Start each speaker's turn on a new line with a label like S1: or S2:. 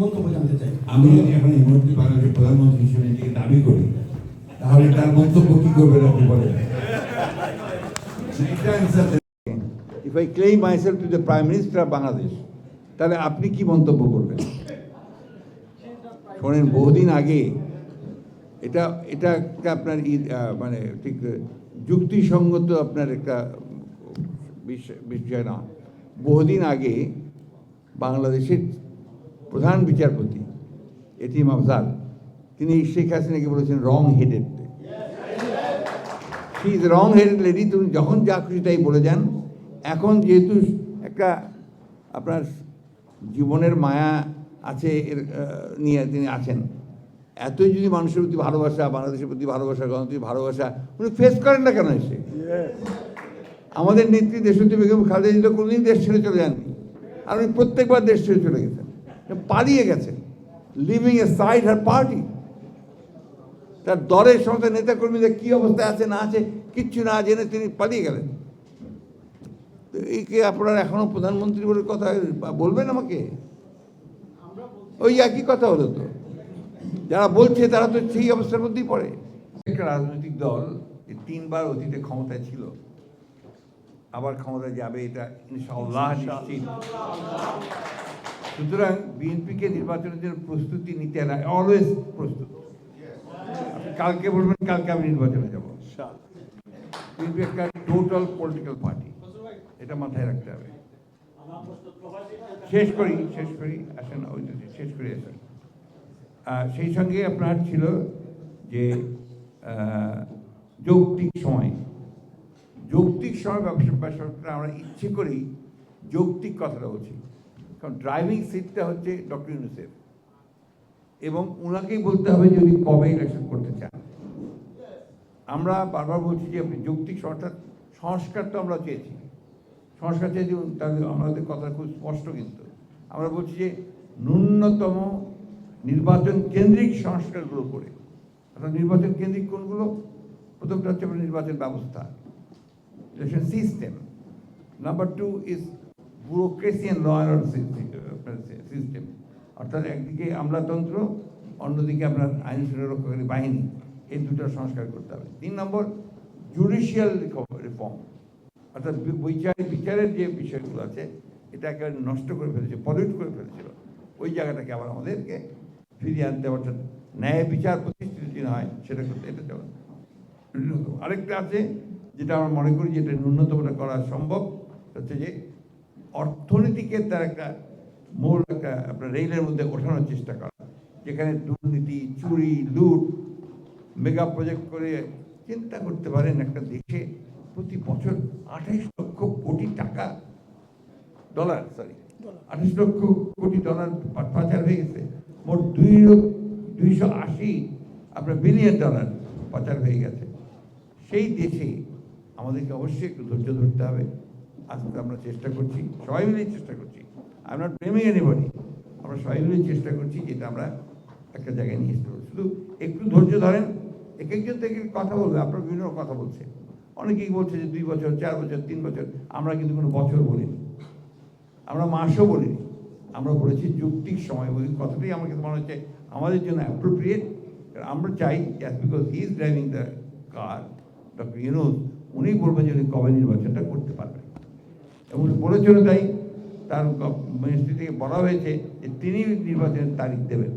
S1: মন্তব্য জানতে চাই।
S2: আমি যদি এখন এই মুহূর্তে বাংলাদেশের প্রধানমন্ত্রী হিসেবে নিজেকে দাবি করি। তাহলে তার মন্তব্য কি আপনি বলেন? দেন। If I claim myself to the Prime Minister তাহলে আপনি কি মন্তব্য করবেন? শোনেন, বহুদিন আগে এটা এটা একটা আপনার মানে ঠিক, যুক্তিসঙ্গত আপনার একটা বিষয় না। বহুদিন আগে বাংলাদেশের প্রধান বিচারপতি এটিএম আফজাল, তিনি শেখ হাসিনাকে বলেছেন wrong headed she is wrong headed lady তুমি যখন যা খুশি তাই বলে যান। এখন যেহেতু একটা আপনার জীবনের মায়া আছে এর নিয়ে তিনি আছেন। এতই যদি মানুষের প্রতি ভালোবাসা, বাংলাদেশের প্রতি ভালোবাসা, গণতন্ত্রের ভালোবাসা, উনি ফেস করেন না কেন এসে? আমাদের নেত্রী দেশত্রী বেগম খালেদা জিয়া কোনোদিন দেশ ছেড়ে চলে যাননি। আর উনি প্রত্যেকবার দেশ ছেড়ে চলে গেছেন। পালিয়ে গেছেন leaving aside her party তার দলের সমস্ত নেতাকর্মীদের কী অবস্থায় আছে, না আছে, কিচ্ছু না জেনে তিনি পালিয়ে গেলেন। তো এই কে আপনারা এখনও প্রধানমন্ত্রী বলে কথা বলবেন আমাকে? ওই একই কথা হলো তো। যারা বলছে তারা তো সেই অবস্থার মধ্যেই পড়ে। একটা রাজনৈতিক দল তিনবার অতীতে ক্ষমতায় ছিল। আবার ক্ষমতায় যাবে এটা ইনশাআল্লাহ নিশ্চিত। সুতরাং বিএনপিকে নির্বাচনের জন্য প্রস্তুতি নিতে না অলওয়েজ প্রস্তুত। কালকে বলবেন, কালকে আমি নির্বাচনে যাব। বিএনপি একটা টোটাল পলিটিক্যাল পার্টি এটা মাথায় রাখতে হবে। শেষ করি শেষ করি, আসেন, ওই শেষ করে, আসেন। সেই সঙ্গে আপনার ছিল যে যৌক্তিক সময়। যৌক্তিক সময় ব্যবসা আমরা ইচ্ছে করেই যৌক্তিক কথাটা বলছি। কারণ ড্রাইভিং সিটটা হচ্ছে ডক্টর ইউনুসেফ এবং ওনাকেই বলতে হবে যে উনি কবে ইলেকশন করতে চান। আমরা বারবার বলছি যে যৌক্তিক সংস্কার সংস্কার তো আমরা চেয়েছি। সংস্কার চেয়েছি তাদের আমাদের কথা খুব স্পষ্ট কিন্তু। আমরা বলছি যে ন্যূনতম নির্বাচন কেন্দ্রিক সংস্কারগুলো করে। অর্থাৎ নির্বাচন কেন্দ্রিক কোনগুলো? প্রথমটা হচ্ছে নির্বাচন ব্যবস্থা election system number two is bureaucracy and law and system অর্থাৎ একদিকে আমলাতন্ত্র, অন্যদিকে আপনার আইন সুরক্ষাকারী বাহিনী। এই দুটো সংস্কার করতে হবে। তিন নম্বর জুডিশিয়াল রিফর্ম অর্থাৎ বিচার বিচারের যে বিষয়গুলো আছে, এটা একেবারে নষ্ট করে ফেলেছে পলিউট করে ফেলেছিল। ওই জায়গাটাকে আবার আমাদেরকে ফিরিয়ে আনতে অর্থাৎ ন্যায় বিচার প্রতিষ্ঠিত যদি হয়, সেটা করতে এটা চলে আরেকটা আছে, যেটা আমরা মনে করি যেটা ন্যূনতমটা করা সম্ভব, হচ্ছে যে অর্থনীতিকে তার একটা মূল একটা আপনার রেলের মধ্যে ওঠানোর চেষ্টা করা যেখানে দুর্নীতি চুরি লুট মেগা প্রজেক্ট করে চিন্তা করতে পারেন একটা দেশে প্রতি বছর আঠাইশ লক্ষ কোটি টাকা ডলার সরি আঠাশ লক্ষ কোটি ডলার পাচার হয়ে গেছে। মোট দুই দুইশো আশি আপনার বিলিয়ন ডলার পাচার হয়ে গেছে। সেই দেশে আমাদেরকে অবশ্যই একটু ধৈর্য ধরতে হবে। আজকে আমরা চেষ্টা করছি, সবাই মিলেই চেষ্টা করছি। আমরা প্রেমে এনিবডি আমরা সবাই মিলেই চেষ্টা করছি যেটা আমরা একটা জায়গায় নিয়ে আসতে শুধু একটু ধৈর্য ধরেন, এক একজন থেকে কথা বলবে, আপনার বিভিন্ন কথা বলছে। অনেকেই বলছে যে দুই বছর, চার বছর, তিন বছর, আমরা কিন্তু কোনো বছর বলিনি। আমরা মাসও বলিনি। আমরা বলেছি যৌক্তিক সময় বলি। কথাটাই আমার কাছে মনে হচ্ছে আমাদের জন্য অ্যাপ্রোপ্রিয়েট আমরা চাই just because he is driving the car doctor Yunus উনি বলবেন যে উনি কবে নির্বাচনটা করতে পারবেন। এবং বলেছিল তাই তার মিনিস্ট্রি থেকে বলা হয়েছে যে তিনি নির্বাচনের তারিখ দেবেন।